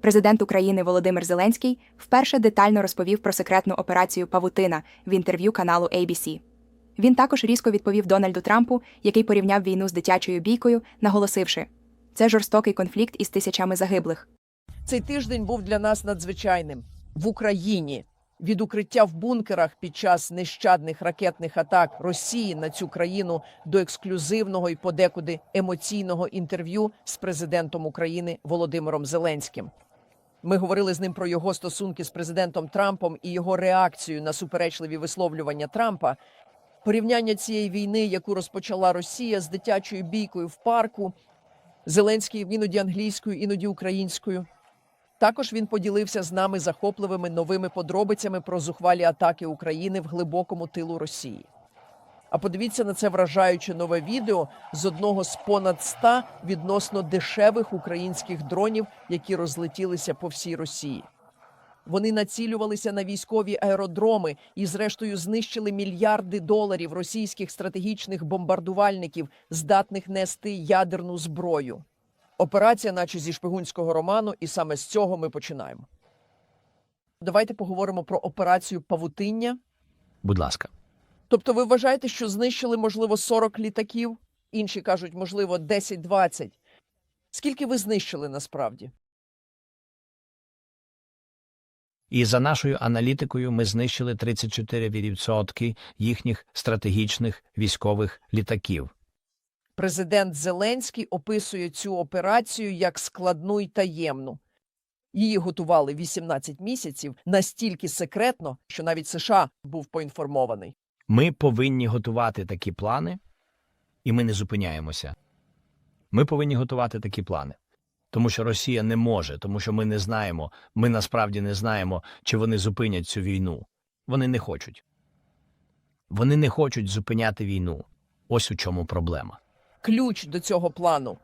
Президент України Володимир Зеленський вперше детально розповів про секретну операцію Павутина в інтерв'ю каналу ABC. Він також різко відповів Дональду Трампу, який порівняв війну з дитячою бійкою, наголосивши: це жорстокий конфлікт із тисячами загиблих. Цей тиждень був для нас надзвичайним в Україні. Від укриття в бункерах під час нещадних ракетних атак Росії на цю країну до ексклюзивного і подекуди емоційного інтерв'ю з президентом України Володимиром Зеленським. Ми говорили з ним про його стосунки з президентом Трампом і його реакцію на суперечливі висловлювання Трампа. Порівняння цієї війни, яку розпочала Росія з дитячою бійкою в парку, Зеленський іноді англійською, іноді українською. Також він поділився з нами захопливими новими подробицями про зухвалі атаки України в глибокому тилу Росії. А подивіться на це вражаюче нове відео з одного з понад ста відносно дешевих українських дронів, які розлетілися по всій Росії. Вони націлювалися на військові аеродроми і, зрештою, знищили мільярди доларів російських стратегічних бомбардувальників, здатних нести ядерну зброю. Операція, наче зі шпигунського роману, і саме з цього ми починаємо. Давайте поговоримо про операцію Павутиння. Будь ласка. Тобто, ви вважаєте, що знищили, можливо, 40 літаків, інші кажуть, можливо, 10-20. Скільки ви знищили насправді? І за нашою аналітикою ми знищили 34% їхніх стратегічних військових літаків. Президент Зеленський описує цю операцію як складну й таємну. Її готували 18 місяців настільки секретно, що навіть США був поінформований. Ми повинні готувати такі плани, і ми не зупиняємося. Ми повинні готувати такі плани. Тому що Росія не може, тому що ми не знаємо, ми насправді не знаємо, чи вони зупинять цю війну. Вони не хочуть. Вони не хочуть зупиняти війну. Ось у чому проблема. Ключ до цього плану.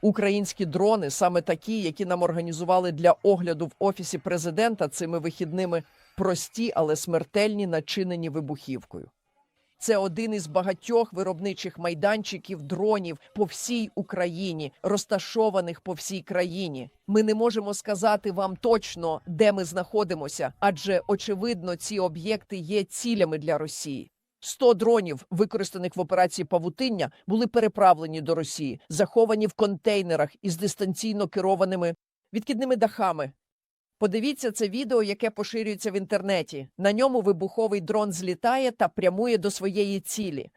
Українські дрони, саме такі, які нам організували для огляду в офісі президента цими вихідними, прості, але смертельні, начинені вибухівкою. Це один із багатьох виробничих майданчиків дронів по всій Україні, розташованих по всій країні. Ми не можемо сказати вам точно, де ми знаходимося, адже очевидно, ці об'єкти є цілями для Росії. 100 дронів, використаних в операції Павутиння, були переправлені до Росії, заховані в контейнерах із дистанційно керованими відкидними дахами. Подивіться це відео, яке поширюється в інтернеті. На ньому вибуховий дрон злітає та прямує до своєї цілі.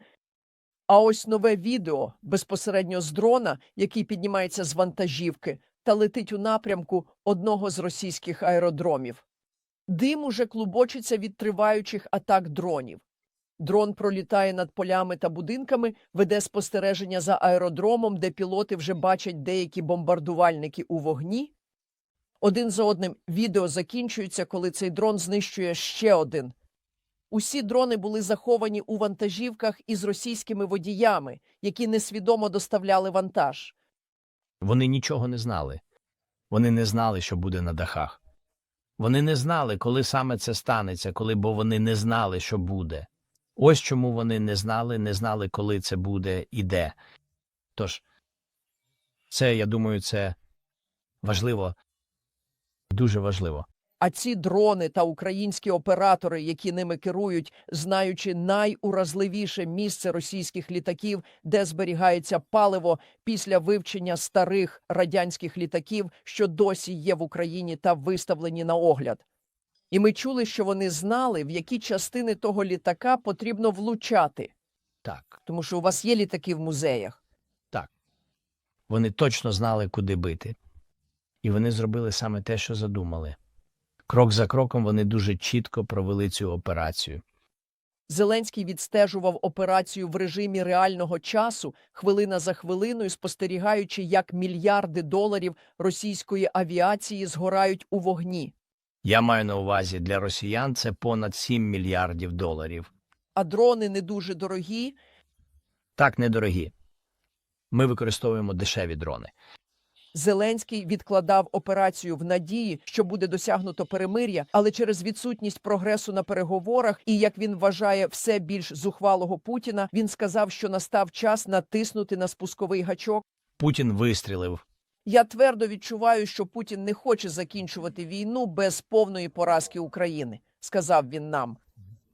А ось нове відео безпосередньо з дрона, який піднімається з вантажівки та летить у напрямку одного з російських аеродромів. Дим уже клубочиться від триваючих атак дронів. Дрон пролітає над полями та будинками, веде спостереження за аеродромом, де пілоти вже бачать деякі бомбардувальники у вогні. Один за одним відео закінчується, коли цей дрон знищує ще один. Усі дрони були заховані у вантажівках із російськими водіями, які несвідомо доставляли вантаж. Вони нічого не знали. Вони не знали, що буде на дахах. Вони не знали, коли саме це станеться, коли бо вони не знали, що буде. Ось чому вони не знали, не знали, коли це буде і де. Тож, це, я думаю, це важливо, дуже важливо. А ці дрони та українські оператори, які ними керують, знаючи найуразливіше місце російських літаків, де зберігається паливо після вивчення старих радянських літаків, що досі є в Україні та виставлені на огляд. І ми чули, що вони знали, в які частини того літака потрібно влучати, Так, тому що у вас є літаки в музеях. так. Вони точно знали, куди бити. І вони зробили саме те, що задумали. Крок за кроком вони дуже чітко провели цю операцію. Зеленський відстежував операцію в режимі реального часу, хвилина за хвилиною, спостерігаючи, як мільярди доларів російської авіації згорають у вогні. Я маю на увазі, для росіян це понад 7 мільярдів доларів. А дрони не дуже дорогі. Так, недорогі. Ми використовуємо дешеві дрони. Зеленський відкладав операцію в надії, що буде досягнуто перемир'я, але через відсутність прогресу на переговорах і як він вважає все більш зухвалого Путіна, він сказав, що настав час натиснути на спусковий гачок. Путін вистрілив. Я твердо відчуваю, що Путін не хоче закінчувати війну без повної поразки України, сказав він нам.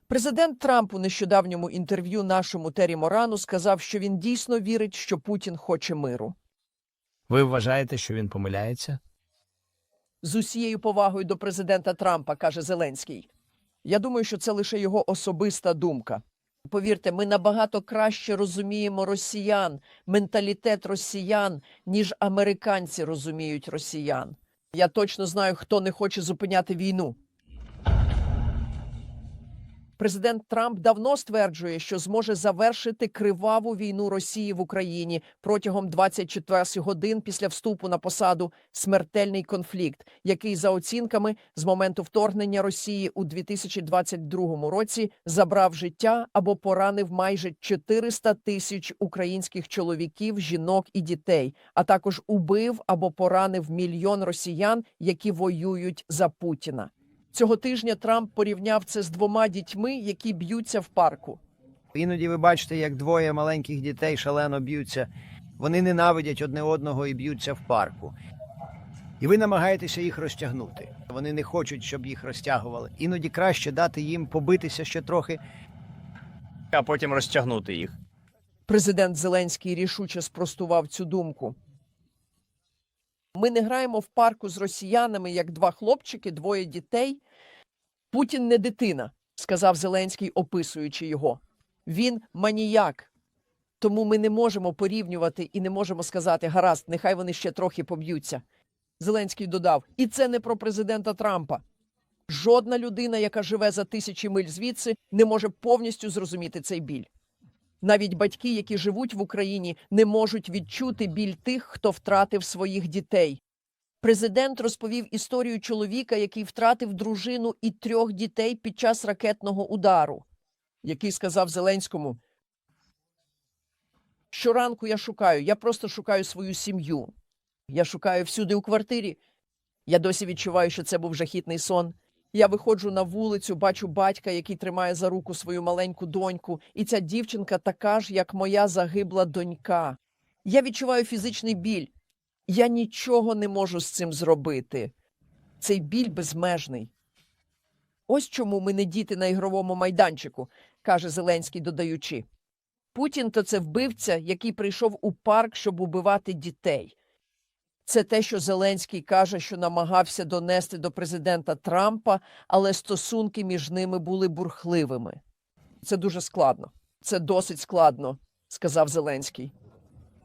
Президент Трамп у нещодавньому інтерв'ю нашому Тері Морану сказав, що він дійсно вірить, що Путін хоче миру. Ви вважаєте, що він помиляється? З усією повагою до президента Трампа, каже Зеленський. Я думаю, що це лише його особиста думка. Повірте, ми набагато краще розуміємо росіян, менталітет росіян, ніж американці розуміють росіян. Я точно знаю, хто не хоче зупиняти війну. Президент Трамп давно стверджує, що зможе завершити криваву війну Росії в Україні протягом 24 годин після вступу на посаду смертельний конфлікт, який за оцінками з моменту вторгнення Росії у 2022 році забрав життя або поранив майже 400 тисяч українських чоловіків, жінок і дітей, а також убив або поранив мільйон росіян, які воюють за Путіна. Цього тижня Трамп порівняв це з двома дітьми, які б'ються в парку. Іноді ви бачите, як двоє маленьких дітей шалено б'ються. Вони ненавидять одне одного і б'ються в парку. І ви намагаєтеся їх розтягнути. Вони не хочуть, щоб їх розтягували. Іноді краще дати їм побитися ще трохи. а потім розтягнути їх. Президент Зеленський рішуче спростував цю думку. Ми не граємо в парку з росіянами, як два хлопчики, двоє дітей. Путін не дитина, сказав Зеленський, описуючи його. Він маніяк. Тому ми не можемо порівнювати і не можемо сказати гаразд, нехай вони ще трохи поб'ються. Зеленський додав: і це не про президента Трампа. Жодна людина, яка живе за тисячі миль звідси, не може повністю зрозуміти цей біль. Навіть батьки, які живуть в Україні, не можуть відчути біль тих, хто втратив своїх дітей. Президент розповів історію чоловіка, який втратив дружину і трьох дітей під час ракетного удару, який сказав Зеленському: Щоранку я шукаю, я просто шукаю свою сім'ю. Я шукаю всюди у квартирі. Я досі відчуваю, що це був жахітний сон. Я виходжу на вулицю, бачу батька, який тримає за руку свою маленьку доньку, і ця дівчинка така ж, як моя загибла донька. Я відчуваю фізичний біль. Я нічого не можу з цим зробити. Цей біль безмежний. Ось чому ми не діти на ігровому майданчику, каже Зеленський, додаючи. Путін то це вбивця, який прийшов у парк, щоб убивати дітей. Це те, що Зеленський каже, що намагався донести до президента Трампа, але стосунки між ними були бурхливими. Це дуже складно. Це досить складно, сказав Зеленський.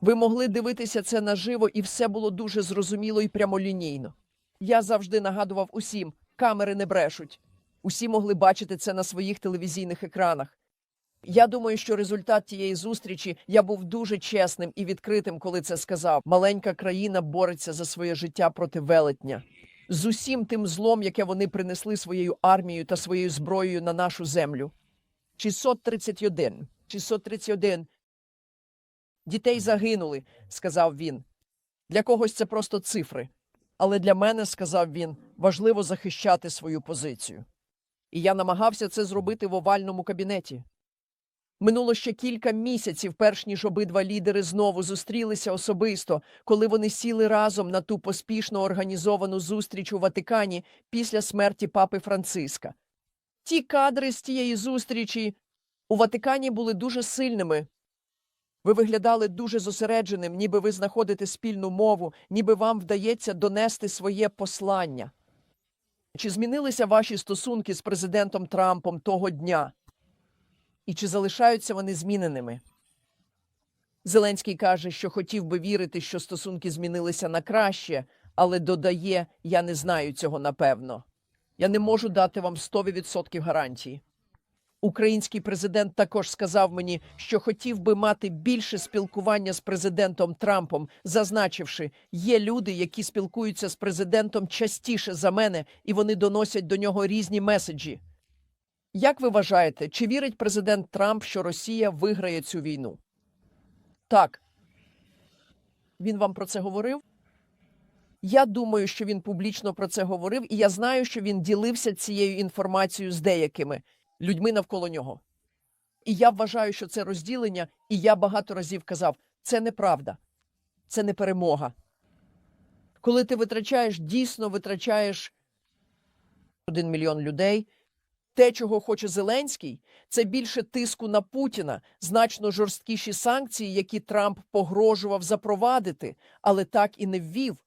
Ви могли дивитися це наживо, і все було дуже зрозуміло і прямолінійно. Я завжди нагадував усім, камери не брешуть. Усі могли бачити це на своїх телевізійних екранах. Я думаю, що результат тієї зустрічі я був дуже чесним і відкритим, коли це сказав. Маленька країна бореться за своє життя проти велетня. З усім тим злом, яке вони принесли своєю армією та своєю зброєю на нашу землю. 631. 631. Дітей загинули, сказав він. Для когось це просто цифри. Але для мене, сказав він, важливо захищати свою позицію. І я намагався це зробити в овальному кабінеті. Минуло ще кілька місяців, перш ніж обидва лідери знову зустрілися особисто, коли вони сіли разом на ту поспішно організовану зустріч у Ватикані після смерті папи Франциска. Ті кадри з тієї зустрічі у Ватикані були дуже сильними. Ви виглядали дуже зосередженим, ніби ви знаходите спільну мову, ніби вам вдається донести своє послання. Чи змінилися ваші стосунки з президентом Трампом того дня? І чи залишаються вони зміненими? Зеленський каже, що хотів би вірити, що стосунки змінилися на краще, але додає, я не знаю цього напевно. Я не можу дати вам 100% гарантії. Український президент також сказав мені, що хотів би мати більше спілкування з президентом Трампом, зазначивши, є люди, які спілкуються з президентом частіше за мене, і вони доносять до нього різні меседжі. Як ви вважаєте, чи вірить президент Трамп, що Росія виграє цю війну? Так. Він вам про це говорив? Я думаю, що він публічно про це говорив, і я знаю, що він ділився цією інформацією з деякими людьми навколо нього. І я вважаю, що це розділення, і я багато разів казав, це неправда, це не перемога. Коли ти витрачаєш, дійсно витрачаєш один мільйон людей. Те, чого хоче Зеленський, це більше тиску на Путіна, значно жорсткіші санкції, які Трамп погрожував запровадити, але так і не ввів.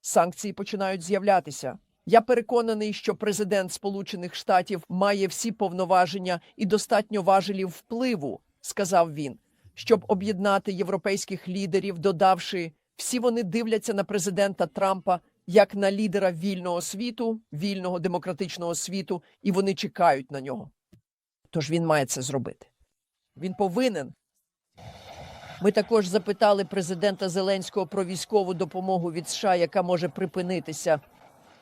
Санкції починають з'являтися. Я переконаний, що президент Сполучених Штатів має всі повноваження і достатньо важелів впливу, сказав він, щоб об'єднати європейських лідерів, додавши всі вони дивляться на президента Трампа як на лідера вільного світу, вільного демократичного світу, і вони чекають на нього. Тож він має це зробити. Він повинен. Ми також запитали президента Зеленського про військову допомогу від США, яка може припинитися.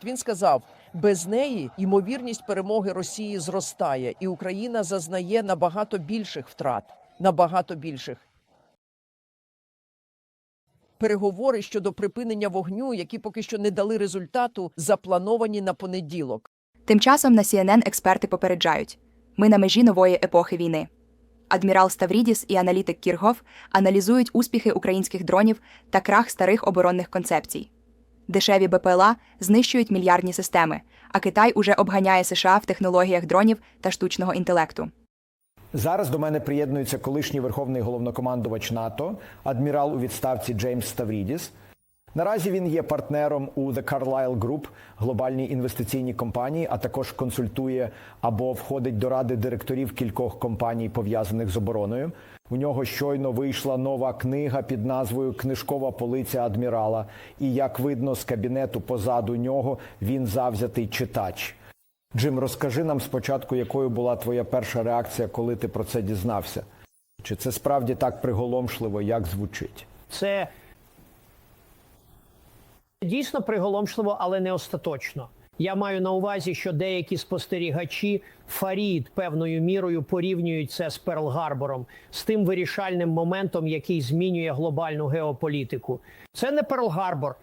Він сказав: без неї ймовірність перемоги Росії зростає, і Україна зазнає набагато більших втрат, набагато більших. Переговори щодо припинення вогню, які поки що не дали результату, заплановані на понеділок. Тим часом на CNN експерти попереджають: ми на межі нової епохи війни. Адмірал Ставрідіс і аналітик Кіргов аналізують успіхи українських дронів та крах старих оборонних концепцій. Дешеві БПЛА знищують мільярдні системи, а Китай уже обганяє США в технологіях дронів та штучного інтелекту. Зараз до мене приєднується колишній верховний головнокомандувач НАТО, адмірал у відставці Джеймс Ставрідіс. Наразі він є партнером у The Carlyle Group, глобальній інвестиційній компанії, а також консультує або входить до ради директорів кількох компаній, пов'язаних з обороною. У нього щойно вийшла нова книга під назвою Книжкова полиця адмірала. І як видно з кабінету позаду нього, він завзятий читач. Джим, розкажи нам спочатку, якою була твоя перша реакція, коли ти про це дізнався? Чи це справді так приголомшливо, як звучить? Це дійсно приголомшливо, але не остаточно. Я маю на увазі, що деякі спостерігачі Фарід певною мірою порівнюють це з Перл-Гарбором, з тим вирішальним моментом, який змінює глобальну геополітику. Це не Перл-Гарбор,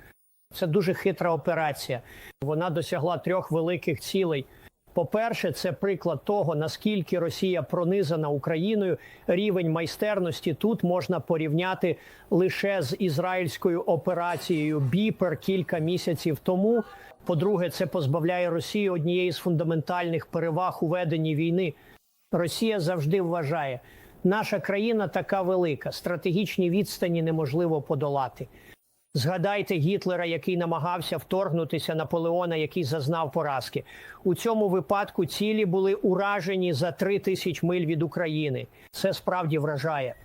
це дуже хитра операція. Вона досягла трьох великих цілей. По-перше, це приклад того, наскільки Росія пронизана Україною. Рівень майстерності тут можна порівняти лише з ізраїльською операцією Біпер кілька місяців тому. По-друге, це позбавляє Росію однієї з фундаментальних переваг у веденні війни. Росія завжди вважає, наша країна така велика, стратегічні відстані неможливо подолати. Згадайте Гітлера, який намагався вторгнутися Наполеона, який зазнав поразки. У цьому випадку цілі були уражені за три тисяч миль від України. Це справді вражає.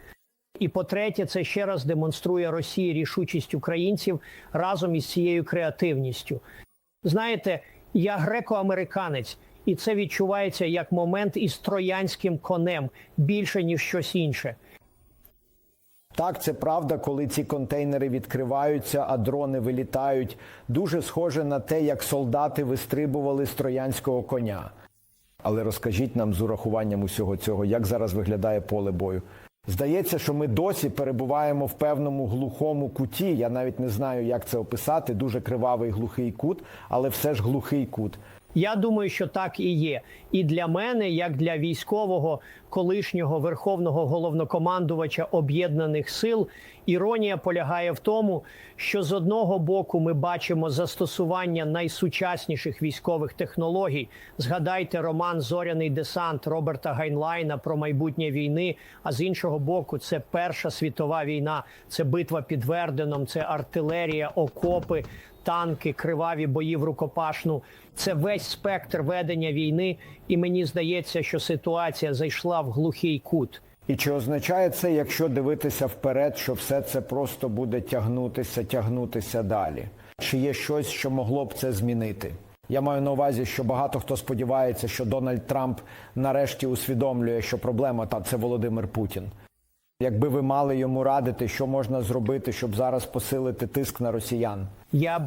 І по-третє, це ще раз демонструє Росії рішучість українців разом із цією креативністю. Знаєте, я греко-американець, і це відчувається як момент із троянським конем більше ніж щось інше. Так, це правда, коли ці контейнери відкриваються, а дрони вилітають. Дуже схоже на те, як солдати вистрибували з троянського коня. Але розкажіть нам з урахуванням усього цього, як зараз виглядає поле бою. Здається, що ми досі перебуваємо в певному глухому куті. Я навіть не знаю, як це описати. Дуже кривавий глухий кут, але все ж глухий кут. Я думаю, що так і є. І для мене, як для військового колишнього верховного головнокомандувача об'єднаних сил, іронія полягає в тому, що з одного боку ми бачимо застосування найсучасніших військових технологій. Згадайте роман Зоряний десант Роберта Гайнлайна про майбутнє війни. А з іншого боку, це Перша світова війна, це битва під Верденом, це артилерія, окопи танки, криваві бої в рукопашну. Це весь спектр ведення війни, і мені здається, що ситуація зайшла в глухий кут. І чи означає це, якщо дивитися вперед, що все це просто буде тягнутися, тягнутися далі? Чи є щось, що могло б це змінити? Я маю на увазі, що багато хто сподівається, що Дональд Трамп нарешті усвідомлює, що проблема та це Володимир Путін. Якби ви мали йому радити, що можна зробити, щоб зараз посилити тиск на росіян? Я б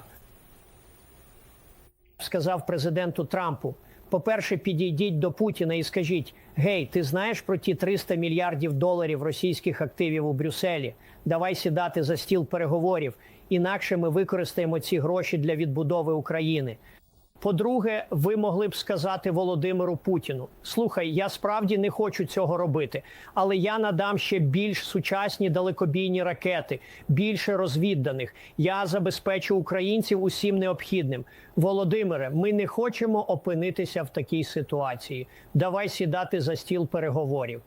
сказав президенту Трампу: по-перше, підійдіть до Путіна і скажіть: Гей, ти знаєш про ті 300 мільярдів доларів російських активів у Брюсселі? Давай сідати за стіл переговорів. Інакше ми використаємо ці гроші для відбудови України. По-друге, ви могли б сказати Володимиру Путіну: слухай, я справді не хочу цього робити, але я надам ще більш сучасні далекобійні ракети, більше розвідданих. Я забезпечу українців усім необхідним. Володимире, ми не хочемо опинитися в такій ситуації. Давай сідати за стіл переговорів.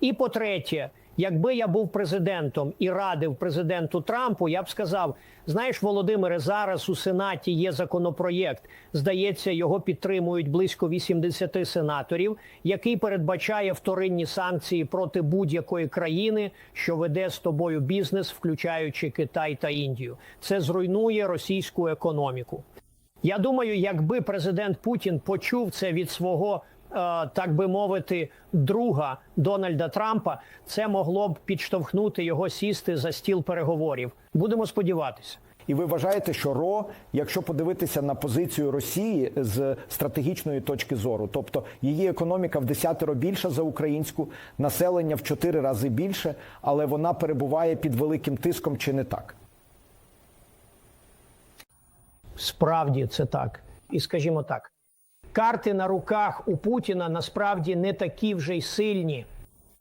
І по-третє, якби я був президентом і радив президенту Трампу, я б сказав: знаєш, Володимире, зараз у Сенаті є законопроєкт. Здається, його підтримують близько 80 сенаторів, який передбачає вторинні санкції проти будь-якої країни, що веде з тобою бізнес, включаючи Китай та Індію. Це зруйнує російську економіку. Я думаю, якби президент Путін почув це від свого, так би мовити, друга Дональда Трампа, це могло б підштовхнути його сісти за стіл переговорів. Будемо сподіватися. І ви вважаєте, що РО, якщо подивитися на позицію Росії з стратегічної точки зору, тобто її економіка в десятеро більша за українську, населення в чотири рази більше, але вона перебуває під великим тиском, чи не так? Справді це так. І скажімо так, карти на руках у Путіна насправді не такі вже й сильні.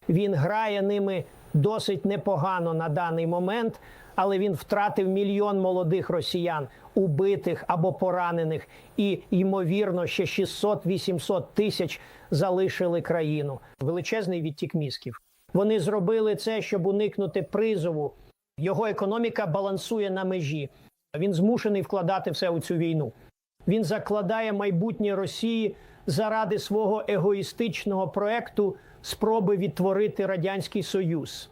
Він грає ними досить непогано на даний момент, але він втратив мільйон молодих росіян, убитих або поранених, і ймовірно, ще 600-800 тисяч залишили країну. Величезний відтік мізків. Вони зробили це, щоб уникнути призову. Його економіка балансує на межі. Він змушений вкладати все у цю війну. Він закладає майбутнє Росії заради свого егоїстичного проекту спроби відтворити радянський союз.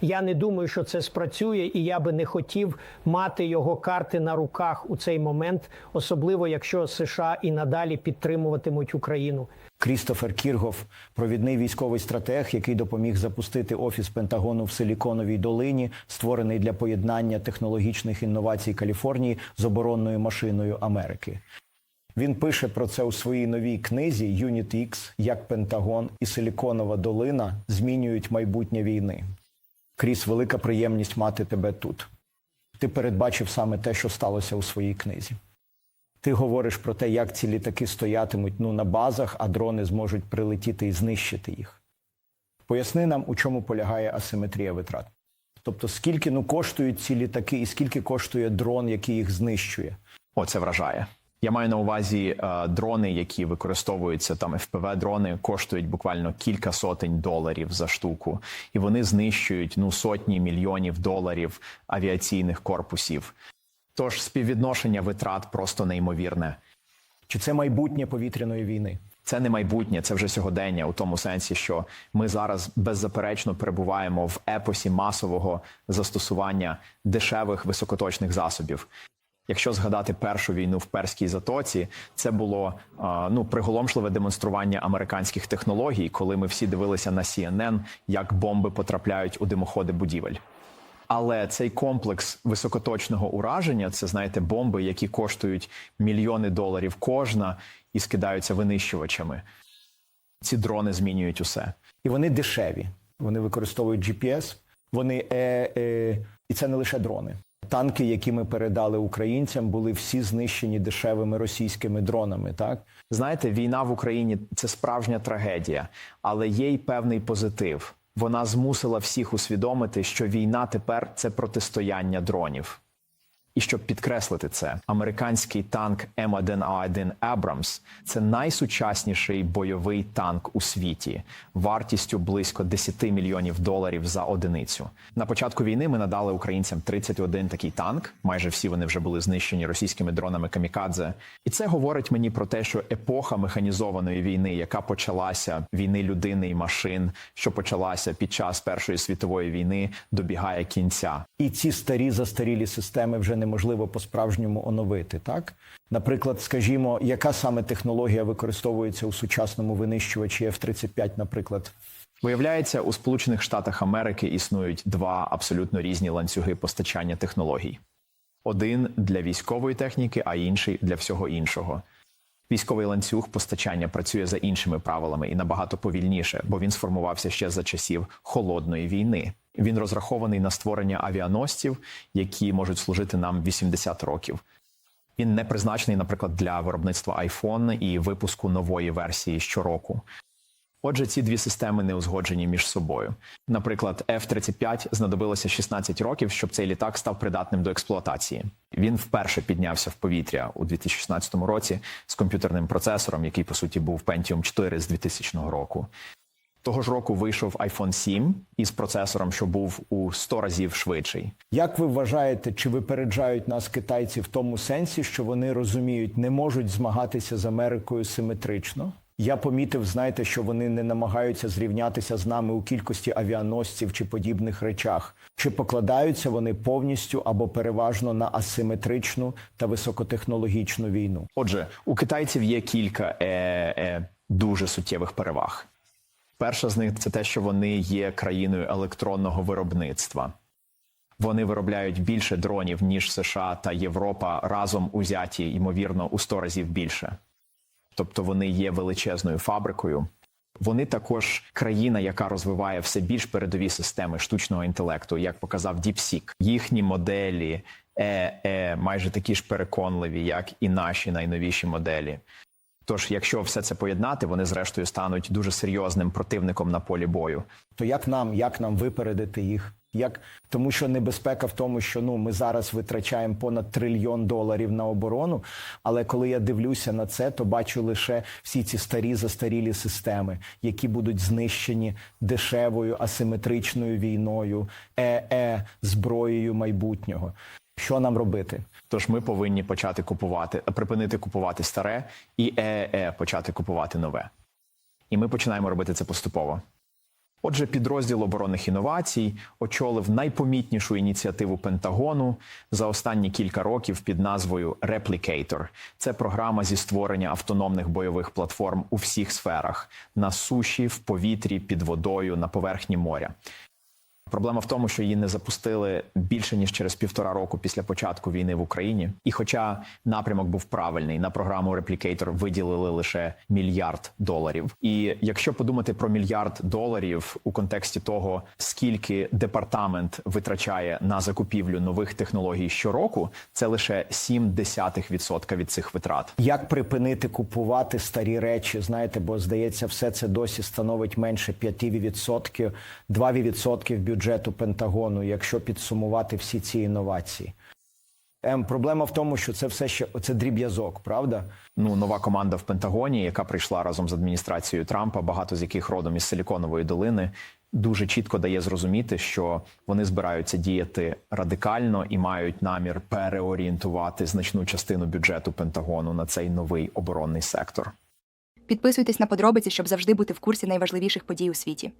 Я не думаю, що це спрацює, і я би не хотів мати його карти на руках у цей момент, особливо якщо США і надалі підтримуватимуть Україну. Крістофер Кіргоф, провідний військовий стратег, який допоміг запустити офіс Пентагону в Силіконовій долині, створений для поєднання технологічних інновацій Каліфорнії з оборонною машиною Америки. Він пише про це у своїй новій книзі Unit X, як Пентагон і Силіконова долина змінюють майбутнє війни. Кріс, велика приємність мати тебе тут. Ти передбачив саме те, що сталося у своїй книзі. Ти говориш про те, як ці літаки стоятимуть ну, на базах, а дрони зможуть прилетіти і знищити їх. Поясни нам, у чому полягає асиметрія витрат. Тобто, скільки ну, коштують ці літаки і скільки коштує дрон, який їх знищує. О, це вражає. Я маю на увазі е, дрони, які використовуються там fpv дрони коштують буквально кілька сотень доларів за штуку, і вони знищують ну сотні мільйонів доларів авіаційних корпусів. Тож співвідношення витрат просто неймовірне. Чи це майбутнє повітряної війни? Це не майбутнє, це вже сьогодення у тому сенсі, що ми зараз беззаперечно перебуваємо в епосі масового застосування дешевих високоточних засобів. Якщо згадати першу війну в перській затоці, це було ну приголомшливе демонстрування американських технологій, коли ми всі дивилися на CNN, як бомби потрапляють у димоходи будівель. Але цей комплекс високоточного ураження це знаєте бомби, які коштують мільйони доларів кожна і скидаються винищувачами. Ці дрони змінюють усе. І вони дешеві. Вони використовують GPS, вони е, е, і це не лише дрони. Танки, які ми передали українцям, були всі знищені дешевими російськими дронами. Так Знаєте, війна в Україні це справжня трагедія, але є й певний позитив. Вона змусила всіх усвідомити, що війна тепер це протистояння дронів. І щоб підкреслити це, американський танк М1А1 Абрамс це найсучасніший бойовий танк у світі, вартістю близько 10 мільйонів доларів за одиницю. На початку війни ми надали українцям 31 такий танк. Майже всі вони вже були знищені російськими дронами камікадзе. І це говорить мені про те, що епоха механізованої війни, яка почалася війни людини і машин, що почалася під час Першої світової війни, добігає кінця. і ці старі застарілі системи вже неможливо по-справжньому оновити. Так, наприклад, скажімо, яка саме технологія використовується у сучасному винищувачі F-35, наприклад, Виявляється, у Сполучених Штатах Америки існують два абсолютно різні ланцюги постачання технологій: один для військової техніки, а інший для всього іншого. Військовий ланцюг постачання працює за іншими правилами і набагато повільніше, бо він сформувався ще за часів холодної війни. Він розрахований на створення авіаносців, які можуть служити нам 80 років. Він не призначений, наприклад, для виробництва iPhone і випуску нової версії щороку. Отже, ці дві системи не узгоджені між собою. Наприклад, F-35 знадобилося 16 років, щоб цей літак став придатним до експлуатації. Він вперше піднявся в повітря у 2016 році з комп'ютерним процесором, який по суті був Pentium 4 з 2000 року. Того ж року вийшов iPhone 7 із процесором, що був у 100 разів швидший. Як ви вважаєте, чи випереджають нас китайці в тому сенсі, що вони розуміють, не можуть змагатися з Америкою симетрично? Я помітив, знаєте, що вони не намагаються зрівнятися з нами у кількості авіаносців чи подібних речах. Чи покладаються вони повністю або переважно на асиметричну та високотехнологічну війну? Отже, у китайців є кілька е, е, дуже суттєвих переваг. Перша з них це те, що вони є країною електронного виробництва. Вони виробляють більше дронів, ніж США та Європа разом узяті, ймовірно, у 100 разів більше. Тобто вони є величезною фабрикою. Вони також країна, яка розвиває все більш передові системи штучного інтелекту, як показав DeepSeek. Їхні моделі е, е, майже такі ж переконливі, як і наші найновіші моделі. Тож, якщо все це поєднати, вони зрештою стануть дуже серйозним противником на полі бою. То як нам, як нам випередити їх? Як тому, що небезпека в тому, що ну ми зараз витрачаємо понад трильйон доларів на оборону. Але коли я дивлюся на це, то бачу лише всі ці старі застарілі системи, які будуть знищені дешевою асиметричною війною, е-е зброєю майбутнього. Що нам робити? Тож ми повинні почати купувати, припинити купувати старе і е, почати купувати нове. І ми починаємо робити це поступово. Отже, підрозділ оборонних інновацій очолив найпомітнішу ініціативу Пентагону за останні кілька років під назвою Replicator. Це програма зі створення автономних бойових платформ у всіх сферах: на суші, в повітрі, під водою, на поверхні моря. Проблема в тому, що її не запустили більше ніж через півтора року після початку війни в Україні. І, хоча напрямок був правильний, на програму Replicator виділили лише мільярд доларів. І якщо подумати про мільярд доларів у контексті того, скільки департамент витрачає на закупівлю нових технологій щороку, це лише 0,7% від цих витрат. Як припинити купувати старі речі? Знаєте, бо здається, все це досі становить менше 5%, 2% бюджету Пентагону, якщо підсумувати всі ці інновації. Ем, проблема в тому, що це все ще це дріб'язок, правда? Ну, нова команда в Пентагоні, яка прийшла разом з адміністрацією Трампа, багато з яких родом із Силіконової долини, дуже чітко дає зрозуміти, що вони збираються діяти радикально і мають намір переорієнтувати значну частину бюджету Пентагону на цей новий оборонний сектор. Підписуйтесь на подробиці, щоб завжди бути в курсі найважливіших подій у світі.